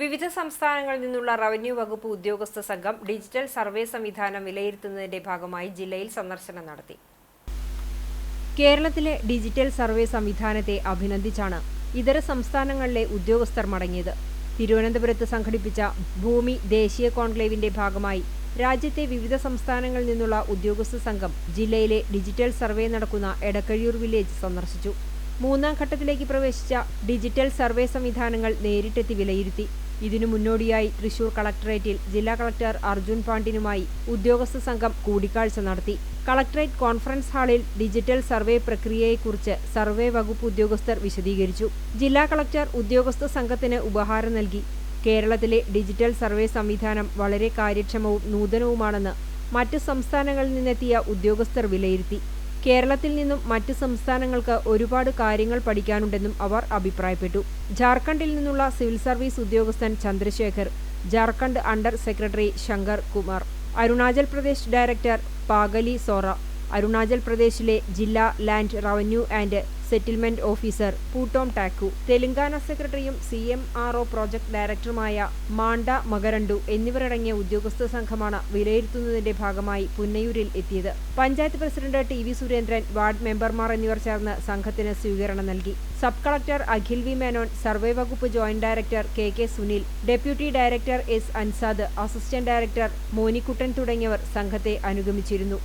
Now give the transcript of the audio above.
വിവിധ സംസ്ഥാനങ്ങളിൽ നിന്നുള്ള റവന്യൂ വകുപ്പ് ഉദ്യോഗസ്ഥ സംഘം ഡിജിറ്റൽ സർവേ സംവിധാനം വിലയിരുത്തുന്നതിന്റെ ഭാഗമായി ജില്ലയിൽ സന്ദർശനം നടത്തി. കേരളത്തിലെ ഡിജിറ്റൽ സർവേ സംവിധാനത്തെ അഭിനന്ദിച്ചാണ് ഇതര സംസ്ഥാനങ്ങളിലെ ഉദ്യോഗസ്ഥർ മടങ്ങിയത്. തിരുവനന്തപുരത്ത് സംഘടിപ്പിച്ച ഭൂമി ദേശീയ കോൺക്ലേവിന്റെ ഭാഗമായി രാജ്യത്തെ വിവിധ സംസ്ഥാനങ്ങളിൽ നിന്നുള്ള ഉദ്യോഗസ്ഥ സംഘം ജില്ലയിലെ ഡിജിറ്റൽ സർവേ നടക്കുന്ന എടക്കഴിയൂർ വില്ലേജ് സന്ദർശിച്ചു. മൂന്നാം ഘട്ടത്തിലേക്ക് പ്രവേശിച്ച ഡിജിറ്റൽ സർവേ സംവിധാനങ്ങൾ നേരിട്ടെത്തി വിലയിരുത്തി. ഇതിനു മുന്നോടിയായി തൃശൂർ കളക്ടറേറ്റിൽ ജില്ലാ കളക്ടർ അർജുൻ പാണ്ഡിനുമായി ഉദ്യോഗസ്ഥ സംഘം കൂടിക്കാഴ്ച നടത്തി. കളക്ടറേറ്റ് കോൺഫറൻസ് ഹാളിൽ ഡിജിറ്റൽ സർവേ പ്രക്രിയയെക്കുറിച്ച് സർവേ വകുപ്പ് ഉദ്യോഗസ്ഥർ വിശദീകരിച്ചു. ജില്ലാ കളക്ടർ ഉദ്യോഗസ്ഥ സംഘത്തിന് ഉപഹാരം നൽകി. കേരളത്തിലെ ഡിജിറ്റൽ സർവേ സംവിധാനം വളരെ കാര്യക്ഷമവും നൂതനവുമാണെന്ന് മറ്റ് സംസ്ഥാനങ്ങളിൽ നിന്നെത്തിയ ഉദ്യോഗസ്ഥർ വിലയിരുത്തി. കേരളത്തിൽ നിന്നും മറ്റ് സംസ്ഥാനങ്ങൾക്ക് ഒരുപാട് കാര്യങ്ങൾ പഠിക്കാനുണ്ടെന്നും അവർ അഭിപ്രായപ്പെട്ടു. ജാർഖണ്ഡിൽ നിന്നുള്ള സിവിൽ സർവീസ് ഉദ്യോഗസ്ഥൻ Chandrashekhar Jharkhand under secretary Shankar Kumar Arunachal Pradesh director Pagali Sora Arunachal പ്രദേശിലെ ജില്ലാ land revenue and settlement officer Puttom Taku. Telangana സെക്രട്ടറിയും C M R O project ഡയറക്ടറുമായ മാണ്ട മകരണ്ടു എന്നിവരടങ്ങിയ ഉദ്യോഗസ്ഥ സംഘമാണ് വിലയിരുത്തുന്നതിന്റെ ഭാഗമായി പുന്നയൂരിൽ എത്തിയത്. Panchayat president T V Surendran ward മെമ്പർമാർ എന്നിവർ ചേർന്ന് സംഘത്തിന് സ്വീകരണം നൽകി. Sub collector Akhil V Menon survey വകുപ്പ് joint director K K Sunil deputy director S Ansad assistant director Monikkuttan തുടങ്ങിയവർ സംഘത്തെ അനുഗമിച്ചിരുന്നു.